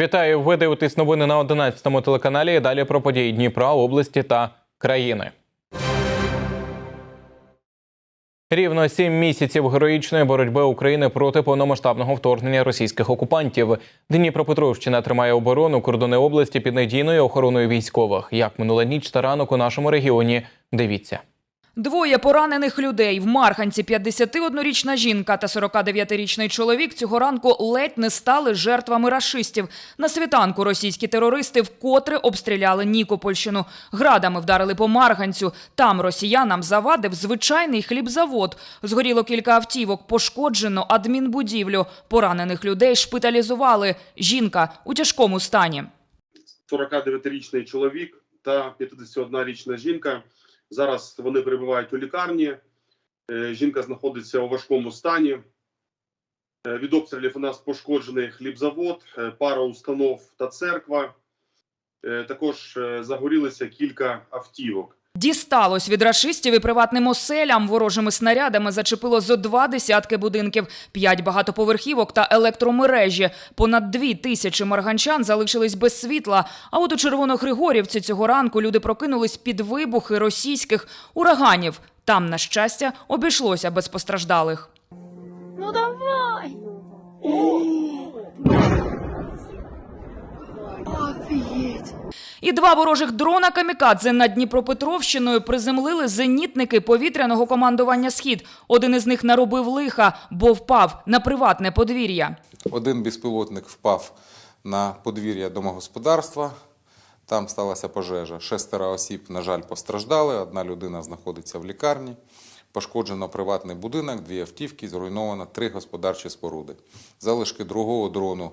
Вітаю! Ви дивитесь новини на 11 телеканалі. Далі про події Дніпра, області та країни. Рівно сім місяців героїчної боротьби України проти повномасштабного вторгнення російських окупантів. Дніпропетровщина тримає оборону кордони області під надійною охороною військових. Як минула ніч та ранок у нашому регіоні. Дивіться. Двоє поранених людей в Марханці 51-річна жінка та 49-річний чоловік цього ранку ледь не стали жертвами рашистів. На світанку російські терористи вкотре обстріляли Нікопольщину. Градами вдарили по Марганцю. Там росіянам завадив звичайний хлібзавод. Згоріло кілька автівок, пошкоджено адмінбудівлю. Поранених людей шпиталізували. Жінка у тяжкому стані. 49-річний чоловік та 51-річна жінка. Зараз вони перебувають у лікарні. Е, Жінка знаходиться у важкому стані. Е, Від обстрілів у нас пошкоджений хлібзавод, е, пара установ та церква. Також загорілися кілька автівок. Дісталось від рашистів і приватним оселям. Ворожими снарядами зачепило зо два десятки будинків, п'ять багатоповерхівок та електромережі. Понад дві тисячі марганчан залишились без світла. А от у Червоногригорівці цього ранку люди прокинулись під вибухи російських ураганів. Там, на щастя, обійшлося без постраждалих. Ну давай! Офігеть! І два ворожих дрона камікадзе над Дніпропетровщиною приземлили зенітники повітряного командування Схід. Один із них наробив лиха, бо впав на приватне подвір'я. Один безпілотник впав на подвір'я домогосподарства. Там сталася пожежа. Шестеро осіб, на жаль, постраждали. Одна людина знаходиться в лікарні. Пошкоджено приватний будинок, дві автівки, зруйновано три господарчі споруди. Залишки другого дрону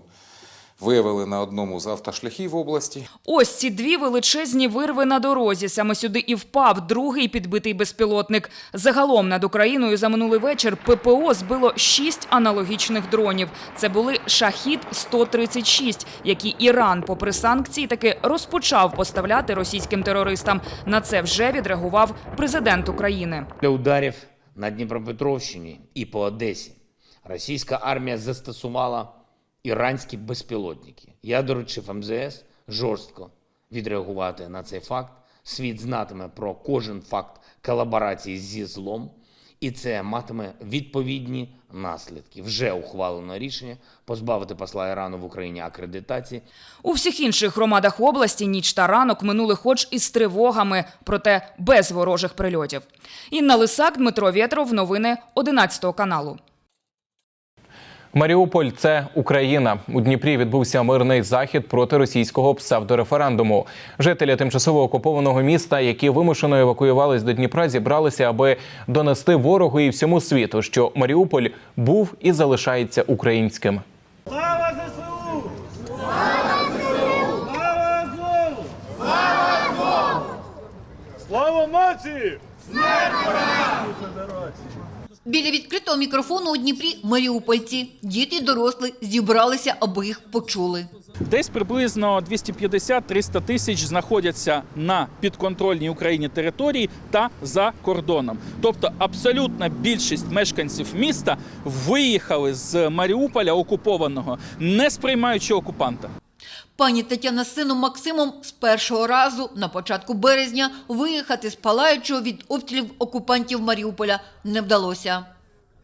виявили на одному з автошляхів області. Ось ці дві величезні вирви на дорозі. Саме сюди і впав другий підбитий безпілотник. Загалом над Україною за минулий вечір ППО збило шість аналогічних дронів. Це були «Шахід-136», які Іран, попри санкції, таки розпочав поставляти російським терористам. На це вже відреагував президент України. Для ударів на Дніпропетровщині і по Одесі російська армія застосувала іранські безпілотники. Я доручив МЗС жорстко відреагувати на цей факт. Світ знатиме про кожен факт колаборації зі злом, і це матиме відповідні наслідки. Вже ухвалено рішення позбавити посла Ірану в Україні акредитації У всіх інших громадах області ніч та ранок минули хоч із тривогами, проте без ворожих прильотів. Інна Лисак, Дмитро Вєтров. Новини 11 каналу. Маріуполь це Україна. У Дніпрі відбувся мирний захід проти російського псевдореферендуму. Жителі тимчасово окупованого міста, які вимушено евакуювались до Дніпра, зібралися, аби донести ворогу і всьому світу, що Маріуполь був і залишається українським. Слава ЗСУ! Слава нації! Біля відкритого мікрофону у Дніпрі маріупольці. Діти й дорослі зібралися, аби їх почули. Десь приблизно 250-300 тисяч знаходяться на підконтрольній Україні території та за кордоном. Тобто абсолютна більшість мешканців міста виїхали з Маріуполя окупованого, не сприймаючи окупанта. Пані Тетяна з сином Максимом з першого разу на початку березня виїхати з палаючого від обстрілів окупантів Маріуполя не вдалося.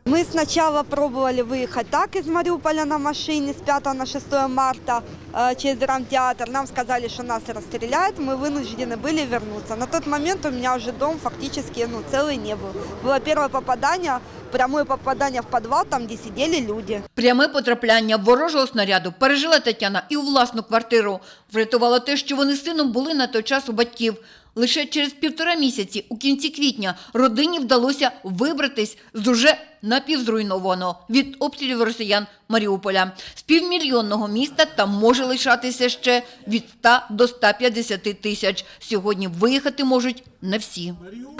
Мы сначала пробовали выехать так из Мариуполя на машине с 5 на 6 марта э, через драмтеатр. Нам сказали, что нас расстреляют, мы вынуждены были вернуться. На тот момент у меня уже дом фактически ну, целый не был. Было первое попадание, прямое попадание в подвал, там, где сидели люди. Пряме потрапляння ворожого снаряду пережила Тетяна і у власну квартиру. Врятувало те, що вони з сином були на той час у батьків. Лише через півтора місяці, у кінці квітня, родині вдалося вибратись з уже напівзруйнованого від обстрілів росіян Маріуполя. З півмільйонного міста там може лишатися ще від 100 до 150 тисяч. Сьогодні виїхати можуть не всі.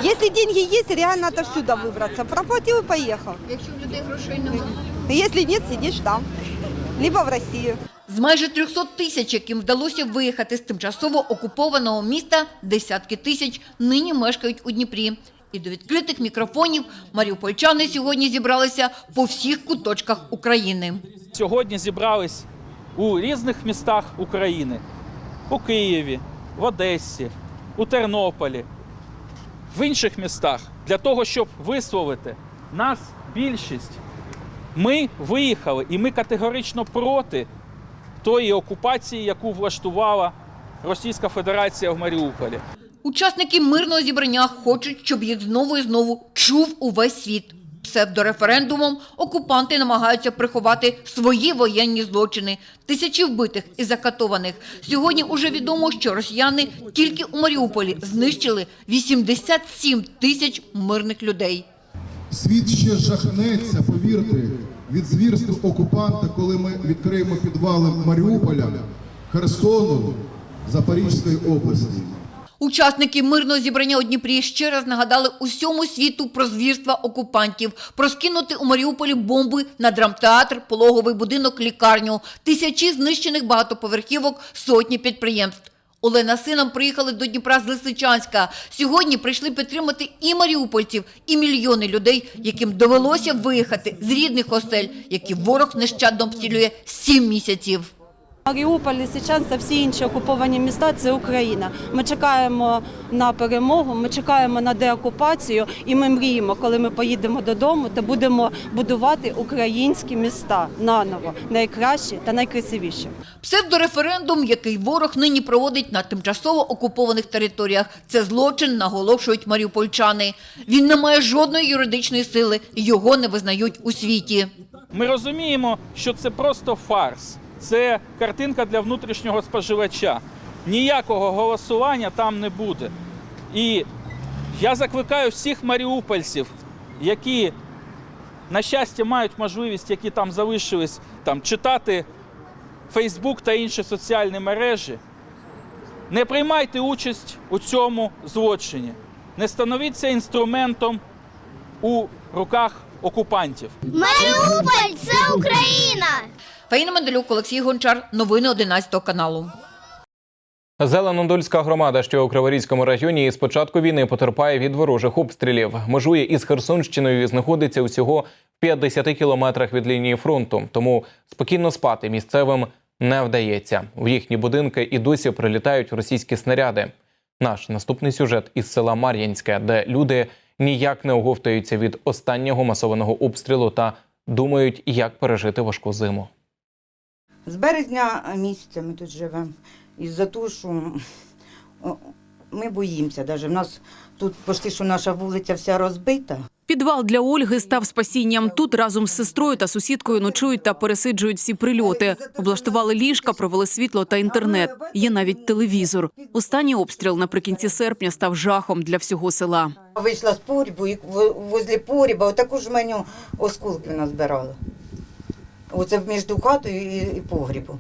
Если деньги есть, реально отовсюду выбраться. Проплатил и поехал. Якщо в людей грошей немає. Если нет, сидишь там. Либо в Россию. З майже 300 тисяч, яким вдалося виїхати з тимчасово окупованого міста, десятки тисяч нині мешкають у Дніпрі. І до відкритих мікрофонів маріупольчани сьогодні зібралися по всіх куточках України. Сьогодні зібрались у різних містах України: у Києві, в Одесі, у Тернополі, в інших містах для того, щоб висловити нас більшість. Ми виїхали, і ми категорично проти тої окупації, яку влаштувала Російська Федерація в Маріуполі. Учасники мирного зібрання хочуть, щоб їх знову і знову чув увесь світ. Псевдореферендумом окупанти намагаються приховати свої воєнні злочини. Тисячі вбитих і закатованих. Сьогодні уже відомо, що росіяни тільки у Маріуполі знищили 87 тисяч мирних людей. Світ ще жахнеться, повірте, від звірств окупанта, коли ми відкриємо підвали Маріуполя, Херсону, Запорізької області. Учасники мирного зібрання у Дніпрі ще раз нагадали усьому світу про звірства окупантів, про скинути у Маріуполі бомби на драмтеатр, пологовий будинок, лікарню, тисячі знищених багатоповерхівок, сотні підприємств. Олена з сином приїхали до Дніпра з Лисичанська. Сьогодні прийшли підтримати і маріупольців, і мільйони людей, яким довелося виїхати з рідних хостель, які ворог нещадно обстрілює сім місяців. Маріуполь, Лисичанськ та всі інші окуповані міста це Україна. Ми чекаємо на перемогу, ми чекаємо на деокупацію, і ми мріємо, коли ми поїдемо додому, та будемо будувати українські міста наново, найкращі та найкрасивіші. Псевдореферендум, який ворог нині проводить на тимчасово окупованих територіях, це злочин, наголошують маріупольчани. Він не має жодної юридичної сили, його не визнають у світі. Ми розуміємо, що це просто фарс, це картинка для внутрішнього споживача. Ніякого голосування там не буде. І я закликаю всіх маріупольців, які, на щастя, мають можливість, які там залишились, там, читати Фейсбук та інші соціальні мережі. Не приймайте участь у цьому злочині. Не становіться інструментом у руках окупантів. Маріуполь це Україна! Фаїна Менделюк, Олексій Гончар. Новини 11 каналу. Зеленодольська громада, що у Криворізькому районі, з початку війни потерпає від ворожих обстрілів. Межує із Херсонщиною і знаходиться усього в 50 кілометрах від лінії фронту. Тому спокійно спати місцевим не вдається. В їхні будинки і досі прилітають російські снаряди. Наш наступний сюжет із села Мар'янське, де люди ніяк не оговтаються від останнього масованого обстрілу та думають, як пережити важку зиму. З березня місяця ми тут живемо. Із-за того, що ми боїмося. Даже. В нас тут почти що наша вулиця вся розбита. Підвал для Ольги став спасінням. Тут разом з сестрою та сусідкою ночують та пересиджують всі прильоти. Облаштували ліжка, провели світло та інтернет. Є навіть телевізор. Останній обстріл наприкінці серпня став жахом для всього села. Вийшла з погрібу і возле погріба отаку ж меню осколків назбирала. Оце між хатою і, і погрібом.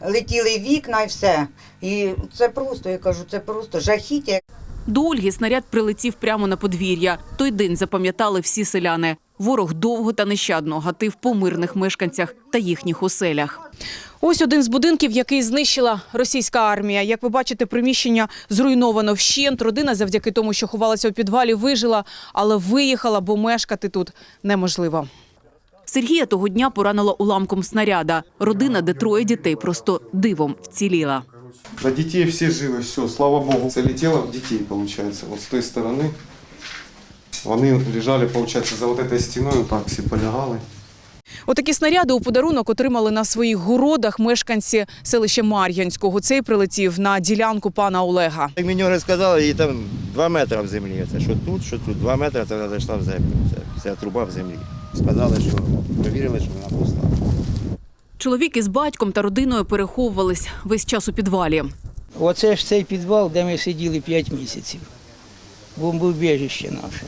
Летіли вікна і все. І це просто, я кажу, це просто жахіття. До Ольги снаряд прилетів прямо на подвір'я. Той день запам'ятали всі селяни. Ворог довго та нещадно гатив по мирних мешканцях та їхніх оселях. Ось один з будинків, який знищила російська армія. Як ви бачите, приміщення зруйновано вщент. Родина завдяки тому, що ховалася у підвалі, вижила, але виїхала, бо мешкати тут неможливо. Сергія того дня поранило уламком снаряда. Родина, де троє дітей, просто дивом вціліла. На детей все живы, все, слава богу. Залетело в детей, получается, вот с той стороны. Вони лежали, получается, за вот этой стеною, так всі полягали. Отакі снаряди у подарунок отримали на своїх городах мешканці селища Мар'янського. Цей прилетів на ділянку пана Олега. Як мені розказали, її там 2 метри в землі. Це що тут, що тут, 2 метри, це вона зайшла в землю. Це вся труба в землі. Сказали, що перевірили, що вона пуста. Чоловік із батьком та родиною переховувались весь час у підвалі. Оце ж цей підвал, де ми сиділи 5 місяців. Бомбоубіжище наше.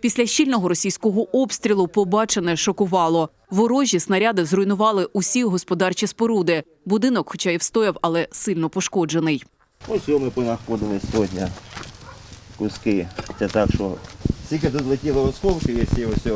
Після щільного російського обстрілу побачене шокувало. Ворожі снаряди зруйнували усі господарчі споруди. Будинок, хоча й встояв, але сильно пошкоджений. Ось його ми понаходили сьогодні куски. Це так, що скільки тут летіло осколків, якщо ось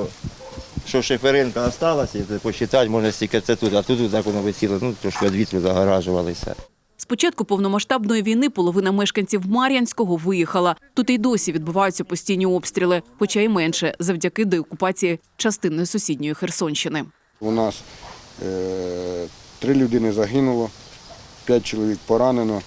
що шиферинка залишилася, то посчитати можна стільки це тут, а тут так воно висіло, ну трошки від вітру загоражувалися. З початку повномасштабної війни половина мешканців Мар'янського виїхала. Тут і досі відбуваються постійні обстріли, хоча й менше завдяки деокупації частини сусідньої Херсонщини. У нас е, Три людини загинуло, п'ять чоловік поранено.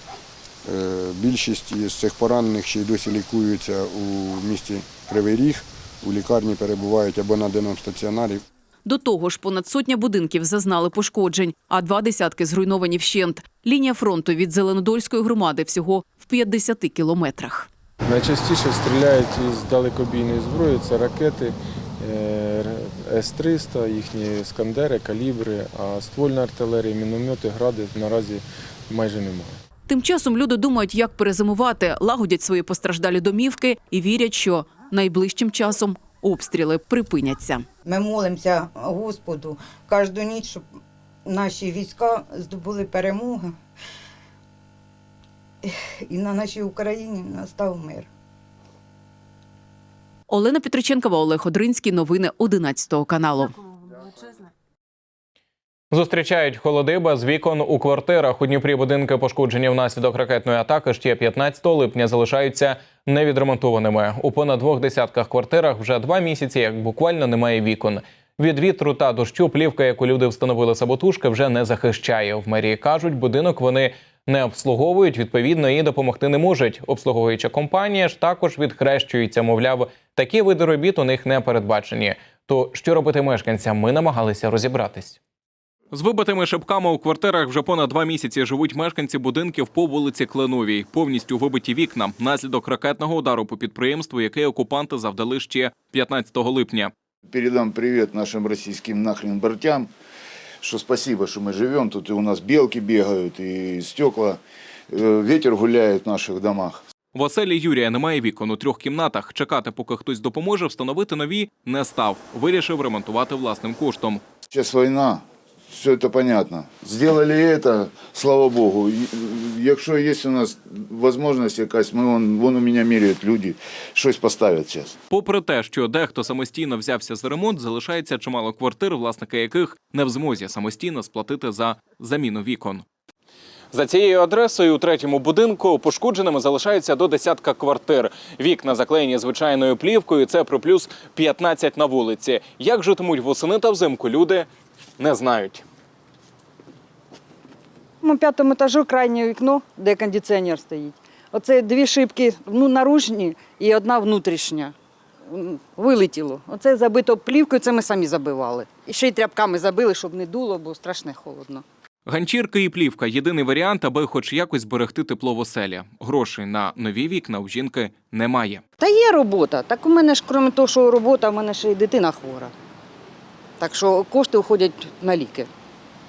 Е, Більшість із цих поранених ще й досі лікуються у місті Кривий Ріг. У лікарні перебувають або на денному стаціонарі. До того ж, понад сотня будинків зазнали пошкоджень, а два десятки зруйновані вщент. Лінія фронту від Зеленодольської громади всього в 50 кілометрах. Найчастіше стріляють із далекобійної зброї, це ракети е, С-300, їхні скандери, калібри, а ствольна артилерія, міномети, гради наразі майже немає. Тим часом люди думають, як перезимувати, лагодять свої постраждалі домівки і вірять, що найближчим часом обстріли припиняться. Ми молимося Господу кожну ніч, щоб наші війська здобули перемогу. І на нашій Україні настав мир. Олена Петриченкова, Олег Одринський. Новини 11 каналу. Зустрічають холоди без вікон у квартирах. У Дніпрі будинки пошкоджені внаслідок ракетної атаки ще 15 липня залишаються невідремонтованими. У понад двох десятках квартирах вже два місяці, як буквально немає вікон. Від вітру та дощу плівка, яку люди встановили самотужки, вже не захищає. В мерії кажуть, будинок вони не обслуговують, відповідно, і допомогти не можуть. Обслуговуюча компанія ж також відхрещується. Мовляв, такі види робіт у них не передбачені. То що робити мешканцям? Ми намагалися розібратись. З вибитими шибками у квартирах вже понад два місяці живуть мешканці будинків по вулиці Кленовій. Повністю вибиті вікна наслідок ракетного удару по підприємству, яке окупанти завдали ще 15 липня. Передам привет нашим российским нахрен бортям, что спасибо, что мы живем, тут у нас белки бегают, и стекла, э, ветер гуляет в наших домах. В оселі Юрія немає вікон у трьох кімнатах. Чекати, поки хтось допоможе, встановити нові не став. Вирішив ремонтувати власним коштом. Сейчас война, все это понятно. Сделали это, слава Богу. Якщо є у нас возможность якась, ми вон, вон у мене міряють люди, щось поставлять зараз. Попри те, що дехто самостійно взявся за ремонт, залишається чимало квартир, власники яких не в змозі самостійно сплатити за заміну вікон. За цією адресою у третьому будинку пошкодженими залишаються до десятка квартир. Вікна заклеєні звичайною плівкою. Це про плюс 15 на вулиці. Як житимуть восени та взимку, люди не знають. На п'ятому етажу крайнє вікно, де кондиціонер стоїть. Оце дві шибки ну, наружні і одна внутрішня. Вилетіло. Оце забито плівкою, це ми самі забивали. І ще й тряпками забили, щоб не дуло, бо страшно холодно. Ганчірка і плівка єдиний варіант, аби хоч якось зберегти тепло в оселі. Грошей на нові вікна у жінки немає. Та є робота. Так у мене ж, крім того, що робота, у мене ще й дитина хвора. Так що кошти уходять на ліки.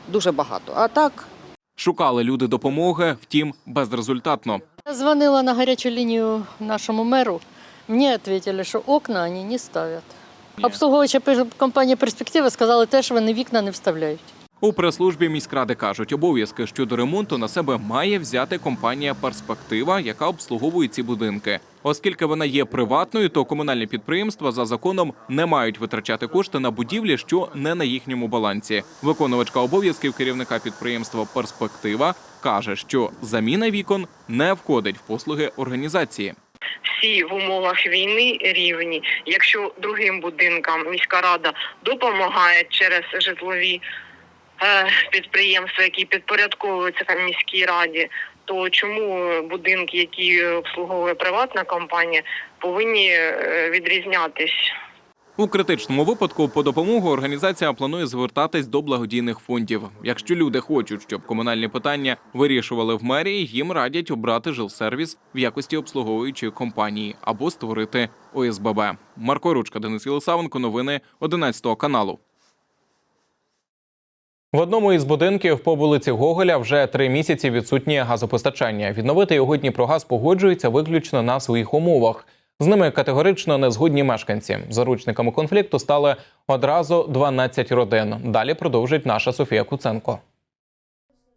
Дуже багато. А так, Шукали люди допомоги, втім безрезультатно. Я дзвонила на гарячу лінію нашому меру. Мені відповіли, що окна вони не ставлять. Обслуговуюча компанія «Перспектива» сказали теж, вони вікна не вставляють. У прес-службі міськради кажуть, обов'язки щодо ремонту на себе має взяти компанія Перспектива, яка обслуговує ці будинки. Оскільки вона є приватною, то комунальні підприємства за законом не мають витрачати кошти на будівлі, що не на їхньому балансі. Виконувачка обов'язків керівника підприємства Перспектива каже, що заміна вікон не входить в послуги організації. всі в умовах війни рівні. Якщо другим будинкам міська рада допомагає через житлові підприємства, які підпорядковуються міській раді, то чому будинки, які обслуговує приватна компанія, повинні е, відрізнятись? У критичному випадку по допомогу організація планує звертатись до благодійних фондів. Якщо люди хочуть, щоб комунальні питання вирішували в мерії, їм радять обрати жилсервіс в якості обслуговуючої компанії або створити ОСББ. Марко Ручка, Денис Єлисавенко, новини 11 каналу. В одному із будинків по вулиці Гоголя вже три місяці відсутнє газопостачання. Відновити його Дніпрогаз погоджується виключно на своїх умовах. З ними категорично не згодні мешканці. Заручниками конфлікту стали одразу 12 родин. Далі продовжить наша Софія Куценко.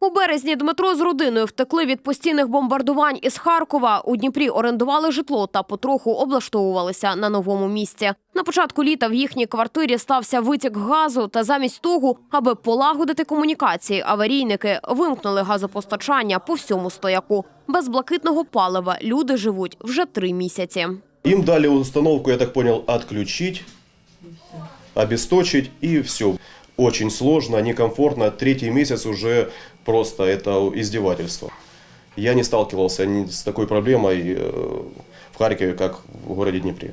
У березні Дмитро з родиною втекли від постійних бомбардувань із Харкова. У Дніпрі орендували житло та потроху облаштовувалися на новому місці. На початку літа в їхній квартирі стався витік газу. Та замість того, аби полагодити комунікації, аварійники вимкнули газопостачання по всьому стояку. Без блакитного палива люди живуть вже три місяці. Им дали установку, я так понял, отключить, обесточить и все. очень сложно, некомфортно. Третий месяц уже просто это издевательство. Я не сталкивался ни с такой проблемой э, в Харькове, как в городе Днепре.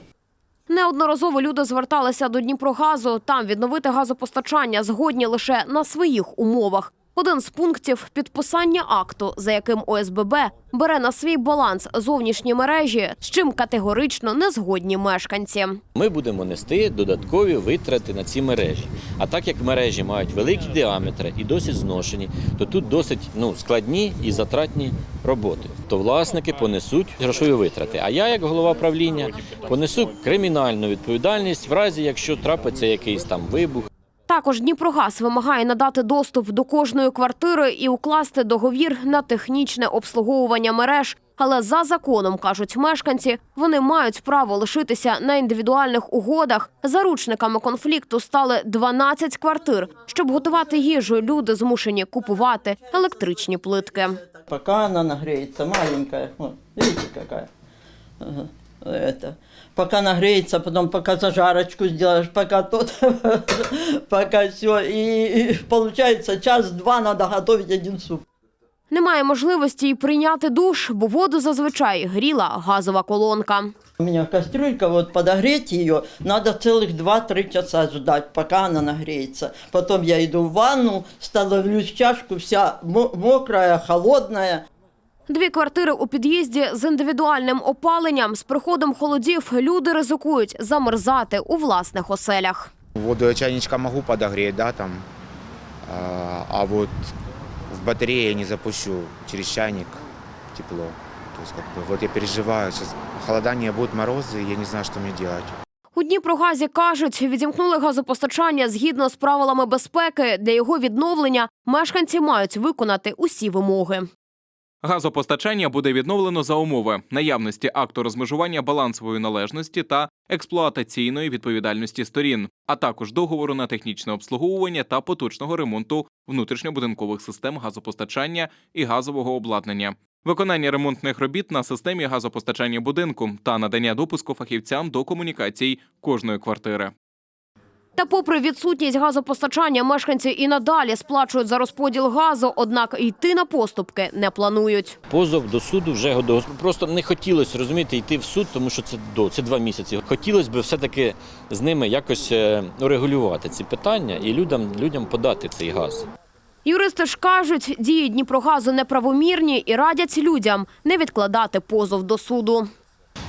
Неодноразово люди зверталися до Дніпрогазу. Там відновити газопостачання згодні лише на своїх умовах. Один з пунктів підписання акту, за яким ОСББ бере на свій баланс зовнішні мережі, з чим категорично не згодні мешканці. Ми будемо нести додаткові витрати на ці мережі. А так як мережі мають великі діаметри і досить зношені, то тут досить ну, складні і затратні роботи. То власники понесуть грошові витрати. А я, як голова правління, понесу кримінальну відповідальність в разі, якщо трапиться якийсь там вибух. Також Дніпрогаз вимагає надати доступ до кожної квартири і укласти договір на технічне обслуговування мереж. Але за законом кажуть мешканці, вони мають право лишитися на індивідуальних угодах. Заручниками конфлікту стали 12 квартир. Щоб готувати їжу, люди змушені купувати електричні плитки. Пока она нагреется, маленькая, вот, видите какая. Ага, Это. Пока нагреется, потом пока зажарочку сделаешь, пока тут, пока все. И, и получается час-два надо готовить один суп. Немає можливості й прийняти душ, бо воду зазвичай гріла газова колонка. У меня кастрюлька, вот подогреть ее, надо целых 2-3 часа ждать, пока она нагреется. Потом я иду в ванну, становлюсь в чашку, вся мо- мокрая, холодная. Дві квартири у під'їзді з індивідуальним опаленням. З приходом холодів люди ризикують замерзати у власних оселях. Воду я чайничка могу подогреть, да, там, а, вот в батарее я не запущу через чайник тепло. То есть, как бы, вот я переживаю, сейчас холодание, будут морозы, я не знаю, что мне делать. У Дніпрогазі кажуть, відімкнули газопостачання згідно з правилами безпеки. Для його відновлення мешканці мають виконати усі вимоги. Газопостачання буде відновлено за умови наявності акту розмежування балансової належності та експлуатаційної відповідальності сторін, а також договору на технічне обслуговування та поточного ремонту внутрішньобудинкових систем газопостачання і газового обладнання. Виконання ремонтних робіт на системі газопостачання будинку та надання допуску фахівцям до комунікацій кожної квартири. Та, попри відсутність газопостачання, мешканці і надалі сплачують за розподіл газу, однак йти на поступки не планують. Позов до суду вже готовий. Просто не хотілося розуміти йти в суд, тому що це до це два місяці. Хотілося б все-таки з ними якось е, урегулювати ці питання і людям, людям подати цей газ. Юристи ж кажуть, дії Дніпрогазу неправомірні і радять людям не відкладати позов до суду.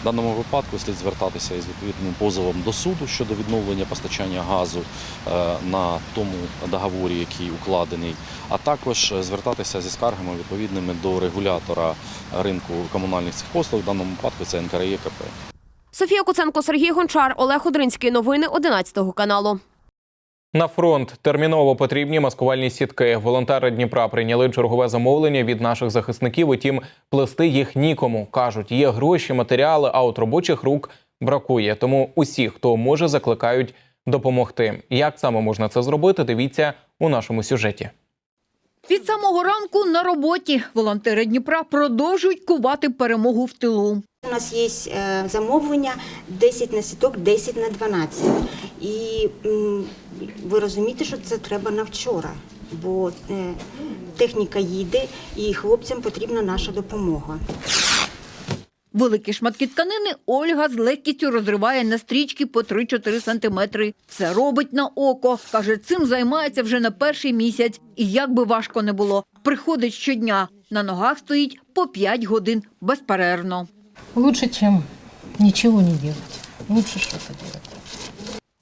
В даному випадку слід звертатися із відповідним позовом до суду щодо відновлення постачання газу е, на тому договорі, який укладений, а також звертатися зі скаргами відповідними до регулятора ринку комунальних цих послуг. В даному випадку це НКРЄКП. Софія Куценко, Сергій Гончар, Олег Одринський. Новини 11 каналу. На фронт терміново потрібні маскувальні сітки. Волонтери Дніпра прийняли чергове замовлення від наших захисників. Утім, плести їх нікому кажуть, є гроші, матеріали, а от робочих рук бракує. Тому усі, хто може, закликають допомогти. Як саме можна це зробити? Дивіться у нашому сюжеті. Від самого ранку на роботі волонтери Дніпра продовжують кувати перемогу в тилу. У нас є е, замовлення 10 на сіток, 10 на 12. І ви розумієте, що це треба на вчора, бо е, техніка їде і хлопцям потрібна наша допомога. Великі шматки тканини Ольга з легкістю розриває на стрічки по 3-4 сантиметри. Все робить на око. Каже, цим займається вже на перший місяць. І як би важко не було, приходить щодня. На ногах стоїть по 5 годин безперервно. Лучше, чем ничего не делать. Лучше что-то делать.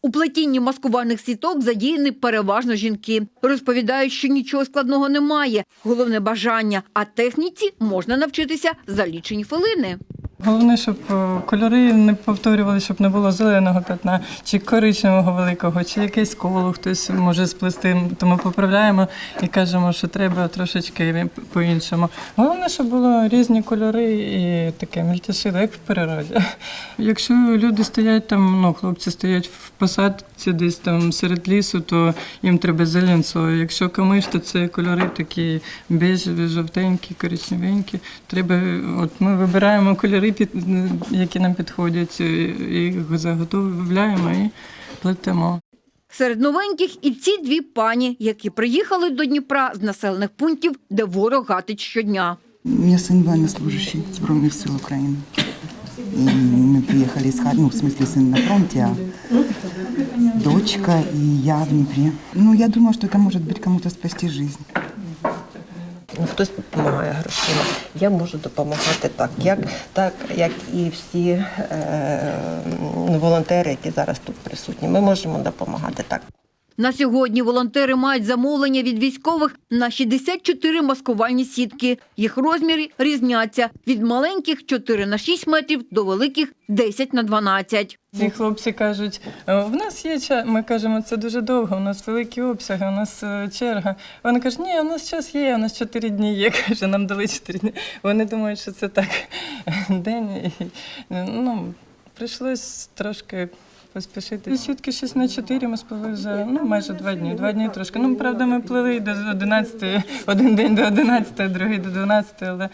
У плетінні маскувальних сіток задіяні переважно жінки. Розповідають, що нічого складного немає. Головне бажання. А техніці можна навчитися за лічені хвилини. Головне, щоб е, кольори не повторювали, щоб не було зеленого пятна, чи коричневого великого, чи якесь коло хтось може сплести. То ми поправляємо і кажемо, що треба трошечки по-іншому. Головне, щоб було різні кольори і таке мельтешило, як в природі. Якщо люди стоять там, ну хлопці стоять в посадці десь там серед лісу, то їм треба зеленцо. Якщо камиш, то це кольори такі бежеві, жовтенькі, коричневенькі. Треба, от ми вибираємо кольори, під, які нам підходять, і їх заготовляємо і плетемо. Серед новеньких і ці дві пані, які приїхали до Дніпра з населених пунктів, де ворог гатить щодня. У меня сын военнослужащий Збройных сил Украины. И мы приехали из Хар- ну, в смысле, сын на фронте, а дочка и я в Днепре. Ну, я думаю, что это может быть кому-то спасти жизнь. Ну, Хтось допомагає грошима. Я можу допомагати так, як, так, як і всі е, волонтери, які зараз тут присутні. Ми можемо допомагати так. На сьогодні волонтери мають замовлення від військових на 64 маскувальні сітки. Їх розміри різняться від маленьких 4 на 6 метрів до великих 10 на 12. Ці хлопці кажуть, «Е, в нас є час. Ми кажемо, це дуже довго, у нас великі обсяги, у нас е, черга. Вони кажуть, ні, у нас час є, у нас 4 дні є. Каже, нам дали 4 дні. Вони думають, що це так день. Ну, прийшлось трошки поспішити. Сітки 6 на 4 ми сплили за ну, майже два дні. Два дні трошки. Ну, правда, ми плили до 11, один день до 11, другий до 12, але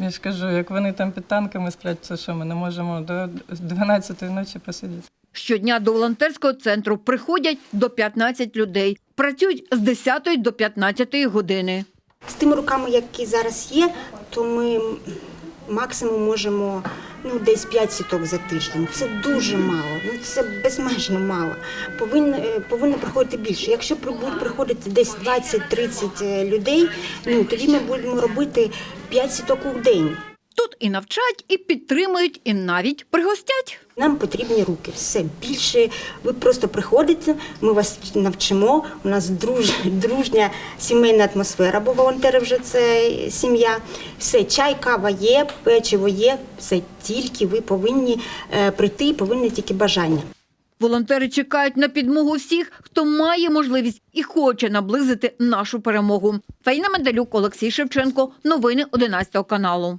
я ж кажу, як вони там під танками сплять, це що ми не можемо до 12-ї ночі посидіти. Щодня до волонтерського центру приходять до 15 людей. Працюють з 10 до 15 години. З тими руками, які зараз є, то ми максимум можемо ну, десь 5 сіток за тиждень. Це дуже мало, ну це безмежно мало. Повинно, е, повинно приходити більше. Якщо будуть приходити десь 20-30 людей, ну тоді ми будемо робити 5 сіток у день. Тут і навчать, і підтримують, і навіть пригостять. Нам потрібні руки. Все більше. Ви просто приходите, ми вас навчимо. У нас друж, дружня сімейна атмосфера, бо волонтери вже це сім'я. Все, чай, кава є, печиво є. Все тільки ви повинні е, прийти, і повинні тільки бажання. Волонтери чекають на підмогу всіх, хто має можливість і хоче наблизити нашу перемогу. Фаїна Медалюк, Олексій Шевченко. Новини 11 каналу.